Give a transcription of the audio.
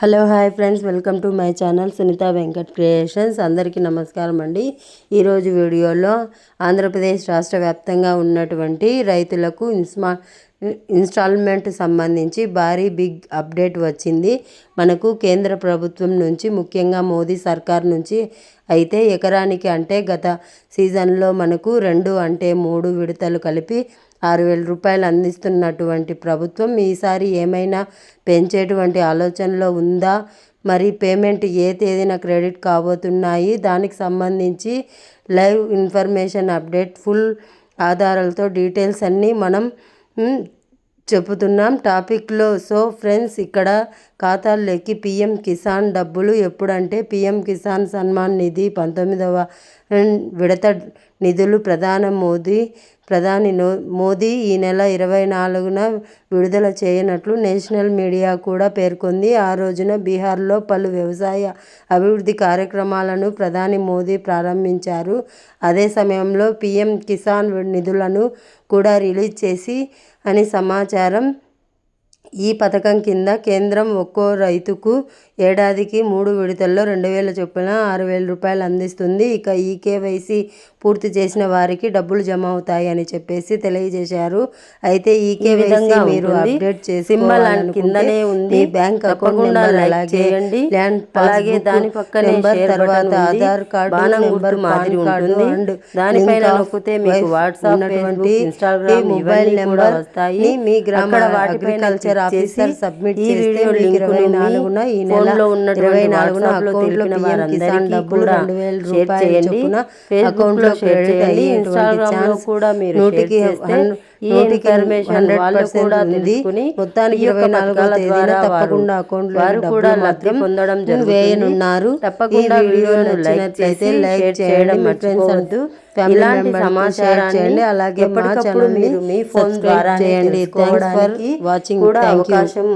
Hello hi friends. Welcome to my channel Sunitha Venkat creations. అందరికీ నమస్కారం అండి. ఈరోజు వీడియోలో ఆంధ్రప్రదేశ్ రాష్ట్ర వ్యాప్తంగా ఉన్నటువంటి రైతులకు ఇన్స్మా ఇన్స్టాల్మెంట్ సంబంధించి భారీ బిగ్ అప్డేట్ వచ్చింది. మనకు కేంద్ర ప్రభుత్వం నుంచి ముఖ్యంగా మోదీ సర్కార్ నుంచి అయితే ఎకరానికి అంటే గత సీజన్లో మనకు రెండు అంటే మూడు విడతలు కలిపి ఆరు వేల రూపాయలు అందిస్తున్నటువంటి ప్రభుత్వం ఈసారి ఏమైనా పెంచేటువంటి ఆలోచనలో ఉందా? మరి పేమెంట్ ఏ తేదీన క్రెడిట్ కాబోతున్నాయి? దానికి సంబంధించి లైవ్ ఇన్ఫర్మేషన్ అప్డేట్ ఫుల్ ఆధారాలతో డీటెయిల్స్ అన్నీ మనం చెబుతున్నాం టాపిక్లో. సో ఫ్రెండ్స్ ఇక్కడ ఖాతాల్లోకి పిఎం కిసాన్ డబ్బులు ఎప్పుడంటే పిఎం కిసాన్ సన్మాన్ నిధి పంతొమ్మిదవ విడత నిధులు ప్రధాన మోదీ ప్రధాని మోదీ ఈ నెల ఇరవై నాలుగున విడుదల చేయనట్లు నేషనల్ మీడియా కూడా పేర్కొంది. ఆ రోజున బీహార్లో పలు వ్యవసాయ అభివృద్ధి కార్యక్రమాలను ప్రధాని మోదీ ప్రారంభించారు. అదే సమయంలో పీఎం కిసాన్ నిధులను కూడా రిలీజ్ చేసి అని సమాచారం ఈ పథకం కింద కేంద్రం ఒక్కో రైతుకు ఏడాదికి మూడు విడతల్లో రెండు వేల చొప్పున ఆరు వేల రూపాయలు అందిస్తుంది. ఇక ఈ కేవైసీ పూర్తి చేసిన వారికి డబ్బులు జమ అవుతాయి అని చెప్పేసి తెలియజేశారు. అయితే ఈ కేవైసీ మీరు అప్డేట్ చేసి కిందనే ఉంది. బ్యాంక్ అకౌంట్ అలాగే ల్యాండ్ అలాగే దాని పక్కన తర్వాత ఆధార్ కార్డు నెంబర్ మాదిరి ఉంటుంది. అండ్ దానిపైన నొక్కితే మీకు వాట్సాప్ ఉన్నటువంటి ఇన్స్టాగ్రామ్ మొబైల్ నెంబర్ వస్తాయి. మీ గ్రామ అగ్రికల్చర్ ఆఫీసర్ సబ్మిట్ చేస్తే మీకు ఇరవై నాలుగున ఈ నెలలో ఉన్న ఇరవై నాలుగున అకౌంట్లో పిఎం కిసాన్ డబ్బులు రెండు వేల రూపాయలు చొప్పున అకౌంట్లో ఇన్స్టాగ్రామ్లో కూడా మీరు నూటికి తెలుసుకుని మొత్తానికి ఇరవై నాలుగో తేదీన తప్పకుండా అకౌంట్ వారు కూడా లబ్ధి పొందడం వేయనున్నారు. తప్పకుండా వీడియో నచ్చినట్లయితే లైక్ చేయడం మర్చిపోవద్దు. ఇలాంటి సమాచారాన్ని చేయండి. అలాగే మా ఛానల్ మీరు మీ ఫోన్ ద్వారా చేయండి. థ్యాంక్స్ ఫర్ వాచింగ్ కూడా అవకాశం